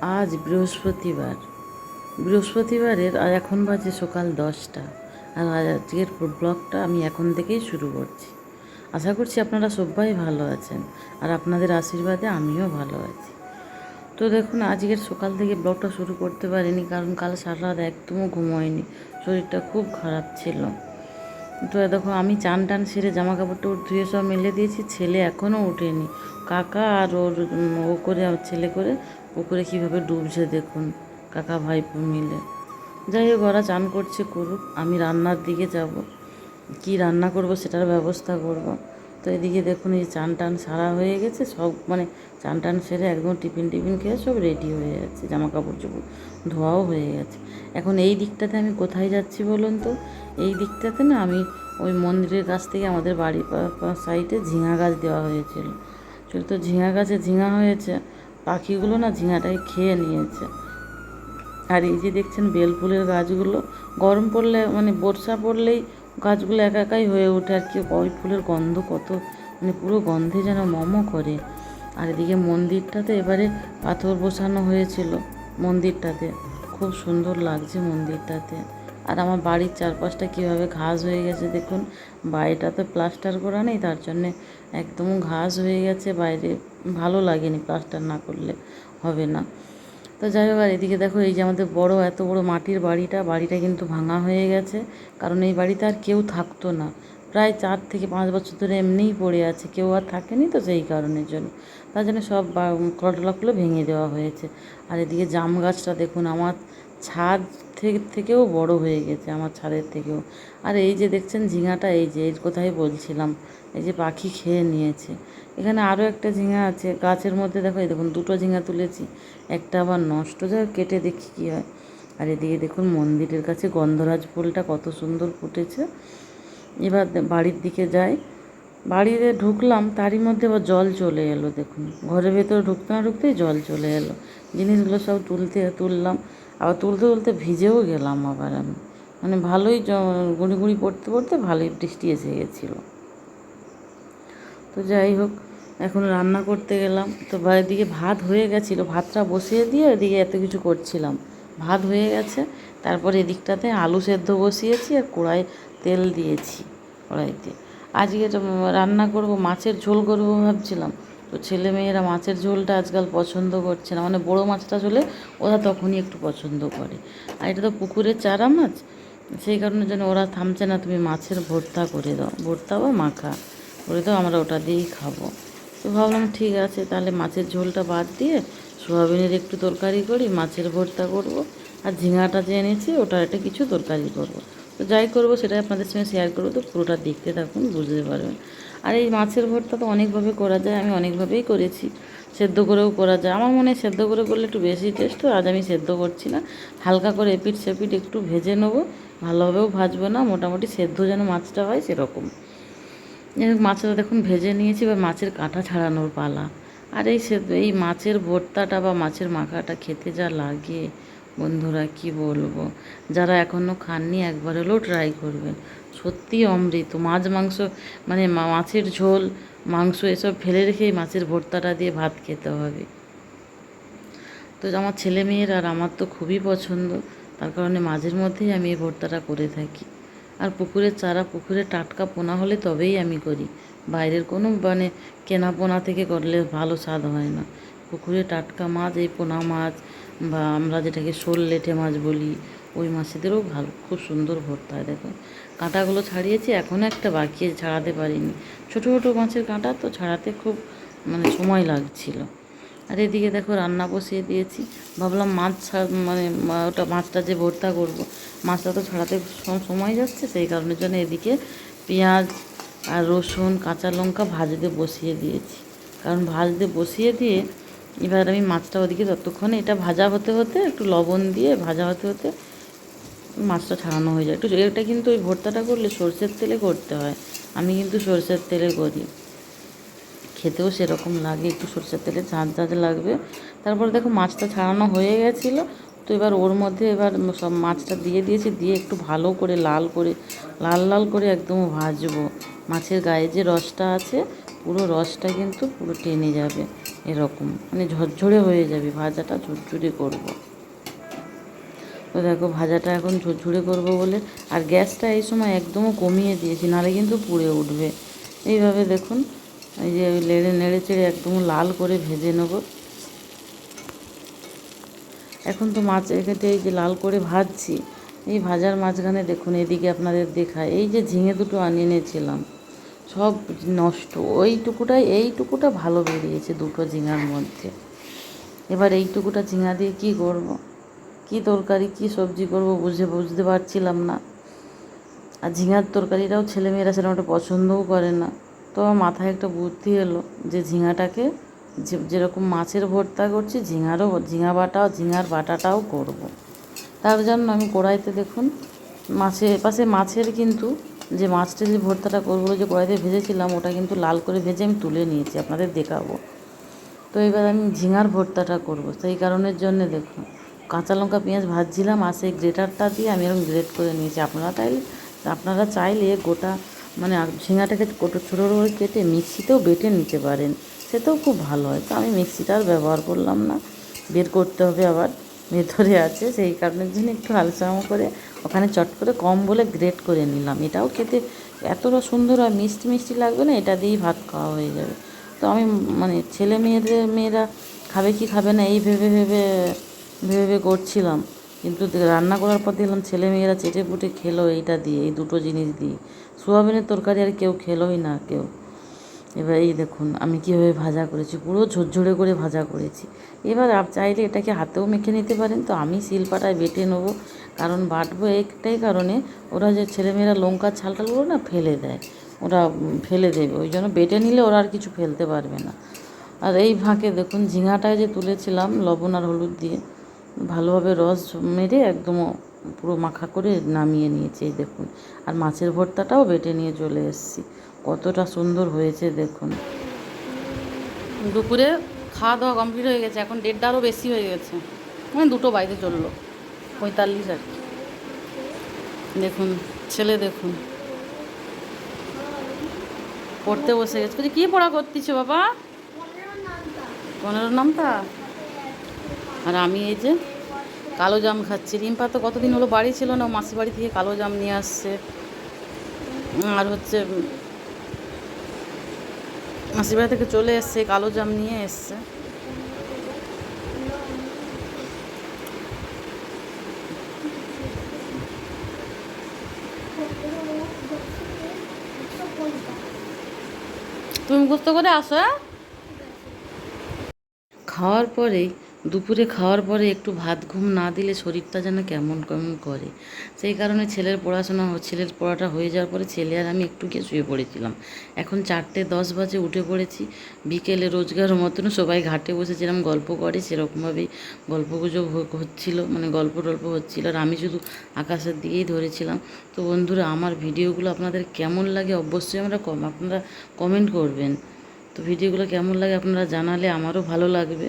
আজ বৃহস্পতিবার। বৃহস্পতিবারের আর এখন বাজে সকাল দশটা। আর আজকের ব্লগটা আমি এখন থেকেই শুরু করছি। আশা করছি আপনারা সবাই ভালো আছেন আর আপনাদের আশীর্বাদে আমিও ভালো আছি। তো দেখুন, আজকের সকাল থেকে ব্লগটা শুরু করতে পারিনি কারণ কাল সারা রাত একদমও ঘুমোয়নি। শরীরটা খুব খারাপ ছিল। তো দেখো, আমি চান টান সেরে জামা কাপড় টাপড় ধুয়ে সব মেলে দিয়েছি। ছেলে এখনও ওঠেনি। কাকা আর ওর ও করে, ছেলে করে পুকুরে কীভাবে ডুবছে দেখুন, কাকা ভাইপো মিলে। যাই হোক, ওরা চান করছে করুক, আমি রান্নার দিকে যাব। কি রান্না করব সেটার ব্যবস্থা করব। তো এদিকে দেখুন, এই চান টান সারা হয়ে গেছে, সব মানে চান টান সেরে একদম টিফিন টিফিন খেয়ে সব রেডি হয়ে যাচ্ছে জামা কাপড় চোপড় ধোয়াও হয়ে গেছে। এখন এই দিকটাতে আমি কোথায় যাচ্ছি বলুন তো? এই দিকটাতে না আমি ওই মন্দিরের কাছ থেকে আমাদের বাড়ির সাইডে ঝিঙা গাছ দেওয়া হয়েছিল। তো ঝিঙা গাছে ঝিঙা হয়েছে পাখিগুলো না ঝিঙাটাকে খেয়ে নিয়েছে। আর এই যে দেখছেন বেল ফুলের গাছগুলো, গরম পড়লে মানে বর্ষা পড়লেই গাছগুলো একা একাই হয়ে ওঠে, আর কি ওই ফুলের গন্ধ কত মানে পুরো গন্ধে যেন মম করে। আর এদিকে মন্দিরটাতে এবারে পাথর বসানো হয়েছিল মন্দিরটাতে, খুব সুন্দর লাগছে মন্দিরটাতে। আর আমার বাড়ির চারপাশটা কীভাবে ঘাস হয়ে গেছে দেখুন, বাড়িটা তো প্লাস্টার করা নেই, তার জন্যে একদম ঘাস হয়ে গেছে বাইরে। ভালো লাগেনি প্লাস্টার না করলে হবে না। তো যাই হোক, আর এদিকে দেখো এই যে আমাদের বড়, এত বড় মাটির বাড়িটা বাড়িটা কিন্তু ভাঙা হয়ে গেছে। কারণ এই বাড়িতে আর কেউ থাকতো না। প্রায় চার থেকে পাঁচ বছর ধরে এমনিই পড়ে আছে, কেউ আর থাকেনি তো সেই কারণের জন্য। তার জন্য সব কলটলাগুলো ভেঙে দেওয়া হয়েছে। আর এদিকে জাম গাছটা দেখুন, আমার ছাদ থেকে, থেকেও বড় হয়ে গেছে আমার ছাদের থেকেও। আর এই যে দেখছেন ঝিঙাটা, এই যে, এর কোথায় বলছিলাম। এই যে পাখি খেয়ে নিয়েছে। এখানে আরও একটা ঝিঙা আছে, গাছের মধ্যে দেখো, এই দেখুন দুটো ঝিঙা তুলেছি। একটা আবার নষ্ট যায় কেটে দেখি কী হয়। আর এদিকে দেখুন মন্দিরের কাছে গন্ধরাজ ফুলটা কত সুন্দর ফুটেছে। এবার বাড়ির দিকে যাই। বাড়িতে ঢুকলাম, তারই মধ্যে আবার জল চলে এলো, দেখুন। ঘরের ভেতরে ঢুকতে না ঢুকতেই জল চলে এলো। জিনিসগুলো সব তুলতে, তুললাম। আবার তুলতে তুলতে ভিজেও গেলাম আবার আমি। মানে ভালোই গুঁড়ি গুঁড়ি পড়তে পড়তে ভালোই বৃষ্টি এসে গেছিল। তো যাই হোক, এখন রান্না করতে গেলাম। তো দিকে ভাত হয়ে গেছিল, ভাতটা বসিয়ে দিয়ে এদিকে এত কিছু করছিলাম। ভাত হয়ে গেছে, তারপর এদিকটাতে আলু সেদ্ধ বসিয়েছি আর কড়াই তেল দিয়েছি কড়াইতে। আজকে রান্না করব, মাছের ঝোল করব ভাবছিলাম। তো ছেলে মেয়েরা মাছের ঝোলটা আজকাল পছন্দ করছে না। মানে বড়ো মাছটা চলে ওরা তখনই একটু পছন্দ করে। আর এটা তো পুকুরের চারা মাছ, সেই কারণে যেন ওরা থামছে না, তুমি মাছের ভর্তা করে দাও। ভর্তা বা মাখা করে দাও আমরা ওটা দিয়েই খাব। তো ভাবলাম ঠিক আছে, তাহলে মাছের ঝোলটা বাদ দিয়ে সোয়াবিনের একটু তরকারি করি, মাছের ভর্তা করব। আর ঝিঙাটা যে এনেছি, ওটা একটা কিছু তরকারি করব। তো যাই করব সেটাই আপনাদের সঙ্গে শেয়ার করব। তো পুরোটা দেখতে থাকুন, বুঝতে পারবেন। আর এই মাছের ভর্তা তো অনেকভাবে করা যায়, আমি অনেকভাবেই করেছি। সেদ্ধ করেও করা যায়। আমার মনে হয় সেদ্ধ করে করলে একটু বেশি টেস্ট হয় আজ আমি সেদ্ধ করছি না। হালকা করে এপিট সেপিট একটু ভেজে নেব। ভালোভাবেও ভাজবো না, মোটামুটি সেদ্ধ যেন মাছটা হয় সেরকম। মাছটা দেখুন ভেজে নিয়েছি, এবার মাছের কাঁটা ছাড়ানোর পালা। আর এই সেদ্ধ, এই মাছের ভর্তাটা বা মাছের মাখাটা খেতে যা লাগে। বন্ধুরা, কি বলব? যারা এখনও খাননি, একবার হলেও ট্রাই করবেন। সত্যি অমৃত, মাছ, মাংস মানে মাছের ঝোল, মাংস এসব ফেলে রেখেই মাছের ভর্তাটা দিয়ে ভাত খেতে হবে। তো আমার ছেলে মেয়ের আর আমার তো খুবই পছন্দ, তার কারণে মাঝের মধ্যেই আমি এই ভর্তাটা করে থাকি। আর পুকুরের চারা, পুকুরে টাটকা পোনা হলে তবেই আমি করি। বাইরের কোনো মানে কেনা পোনা থেকে করলে ভালো স্বাদ হয় না। পুকুরে টাটকা মাছ, এই পোনা মাছ বা আমরা যেটাকে শোল লেটে মাছ বলি, ওই মাছেদেরও ভালো, খুব সুন্দর ভর্তা হয়, দেখো। কাঁটাগুলো ছাড়িয়েছি এখনও একটা বাকি ছাড়াতে পারিনি। ছোটো ছোটো মাছের কাঁটা তো ছাড়াতে খুব মানে সময় লাগছিল। আর এদিকে দেখো রান্না বসিয়ে দিয়েছি। ভাবলাম মাছ মানে ওটা মাছটা যে ভর্তা করব, মাছটা তো ছাড়াতে সম- সময় যাচ্ছে, সেই কারণের জন্য এদিকে পেঁয়াজ আর রসুন, কাঁচা লঙ্কা ভাজতে বসিয়ে দিয়েছি। কারণ ভাজতে বসিয়ে দিয়ে এবার আমি মাছটা ওদিকে ততক্ষণে এটা ভাজা হতে হতে, একটু লবণ দিয়ে ভাজা হতে হতে মাছটা ছাড়ানো হয়ে যায়। একটু এটা কিন্তু ওই ভর্তাটা করলে সর্ষের তেলে করতে হয়। আমি কিন্তু সর্ষের তেলে করি। খেতেও সেরকম লাগে, একটু সরষের তেলে ঝাঁঝ ঝাঁঝ লাগবে। তারপরে দেখো মাছটা ছাড়ানো হয়ে গেছিল, তো এবার ওর মধ্যে এবার সব মাছটা দিয়ে দিয়েছি, দিয়ে একটু ভালো করে লাল করে, লাল লাল করে একদম ভাজবো। মাছের গায়ে যে রসটা আছে, পুরো রসটা কিন্তু পুরো টেনে যাবে। এরকম। মানে ঝরঝরে হয়ে যাবে, ভাজাটা ঝরঝরে করব। তো দেখো, ভাজাটা এখন ঝরঝরে করব বলে, আর গ্যাসটা এই সময় একদমও কমিয়ে দিয়েছি, নাহলে কিন্তু পুড়ে উঠবে। এইভাবে দেখুন, এই যে নেড়ে নেড়ে চেড়ে একদম লাল করে ভেজে নেব। এখন তো মাছ এখানে এই যে লাল করে ভাজছি, এই ভাজার মাঝখানে দেখুন, এদিকে আপনাদের দেখায়, এই যে ঝিঙে দুটো আনিয়ে এনেছিলাম। সব নষ্ট ওইটুকুটাই, এইটুকুটা ভালো বেরিয়েছে দুটো ঝিঙার মধ্যে এবার এইটুকুটা ঝিঙা দিয়ে কি করব। কি তরকারি, কি সবজি করব বুঝে বুঝতে পারছিলাম না আর ঝিঙার তরকারিটাও ছেলেমেয়েরা সেরকম একটা পছন্দও করে না তো আমার মাথায় একটা বুদ্ধি এলো যে ঝিঙাটাকে যেরকম মাছের ভর্তা করছি, ঝিঙারও, ঝিঙা বাটাও, ঝিঙার বাটাটাও করব। তার জন্য আমি কড়াইতে দেখুন, মাছের পাশে মাছের কিন্তু যে মাছটা যে ভর্তাটা করব, যে কড়াইতে ভেজেছিলাম, ওটা কিন্তু লাল করে ভেজে আমি তুলে নিয়েছি, আপনাদের দেখাবো। তো এবার আমি ঝিঙার ভর্তাটা করব, সেই কারণের জন্য দেখুন। কাঁচা লঙ্কা, পেঁয়াজ ভাজছিলাম আর সেই গ্রেটারটা দিয়ে আমি এরকম গ্রেট করে নিয়েছি। আপনারা চাইলে আপনারা চাইলে গোটা মানে ঝিঙাটাকে ছোটো ছোটো করে কেটে মিক্সিতেও বেটে নিতে পারেন, সেটাও খুব ভালো হয়। তো আমি মিক্সিটা আর ব্যবহার করলাম না, বের করতে হবে আবার, ভেতরে আছে, সেই কারণের জন্য একটু আলসামো করে ওখানে চট করে কম বলে গ্রেট করে নিলাম। এটাও খেতে এতটা সুন্দর আর মিষ্টি মিষ্টি লাগবে না, এটা দিয়েই ভাত খাওয়া হয়ে যাবে। তো আমি মানে ছেলে মেয়েদের, মেয়েরা খাবে কি খাবে না এই ভেবে ভেবে ভেবে ভেবে করছিলাম। কিন্তু রান্না করার পর দেখলাম ছেলে মেয়েরা চেটে পুটে খেলো এইটা দিয়ে, এই দুটো জিনিস দিয়ে। সোয়াবিনের তরকারি আর কেউ খেলোই না, কেউ। এবার এই দেখুন, আমি কীভাবে ভাজা করেছি, পুরো ঝরঝরে করে ভাজা করেছি। এবার চাইলে এটাকে হাতেও মেখে নিতে পারেন। তো আমি শিলপাটায় বেটে নেব। কারণ বাটবো একটাই কারণে ওরা যে ছেলেমেয়েরা লঙ্কার ছালটালগুলো না ফেলে দেয়। ওরা ফেলে দেবে। ওই জন্য বেটে নিলে ওরা আর কিছু ফেলতে পারবে না। আর এই ফাঁকে দেখুন ঝিঙাটায় যে তুলেছিলাম লবণ আর হলুদ দিয়ে, ভালোভাবে রস মেরে একদম পুরো মাখা করে নামিয়ে নিয়েছি এই দেখুন। আর মাছের ভর্তাটাও বেটে নিয়ে চলে এসেছি। কতটা সুন্দর হয়েছে দেখুন। দুপুরে খাওয়া দাওয়া কমপ্লিট হয়ে গেছে, এখন দেড়টা আরও বেশি হয়ে গেছে। মানে দুটো বাইরে চলল। পঁয়তাল্লিশ আর কি। দেখুন, ছেলে দেখুন। পড়তে বসে গেছে। বলছি, কী পড়া করতেছো বাবা? পনেরো নামটা আর আমি এই যে কালো জাম খাচ্ছি। রিম্পা তো কতদিন হলো বাড়ি ছিল না মাসি বাড়ি থেকে কালো জাম নিয়ে আসছে। আর হচ্ছে মাসির বাড়ি থেকে চলে এসছে, কালো জাম নিয়ে এসছে। তুমি মুখস্থ করে আসো হ্যাঁ? খাওয়ার পরেই দুপুরে খাওয়ার পরে একটু ভাত ঘুম না দিলে শরীরটা যেন কেমন কেমন করে। সেই কারণে ছেলের পড়াশোনা ছেলের পড়াটা হয়ে যাওয়ার পরে ছেলে আর আমি একটু গিয়ে শুয়ে পড়েছিলাম। এখন চারটে দশ বাজে উঠে পড়েছি। বিকেলে রোজগার মতন সবাই ঘাটে বসে যেরকম গল্প করে, সেরকমভাবেই গল্প গুজব হচ্ছিল মানে গল্প টল্প হচ্ছিল। আর আমি শুধু আকাশের দিকেই ধরেছিলাম। তো বন্ধুরা, আমার ভিডিওগুলো আপনাদের কেমন লাগে অবশ্যই আমরা কম আপনারা কমেন্ট করবেন। তো ভিডিওগুলো কেমন লাগে আপনারা জানালে আমারও ভালো লাগবে।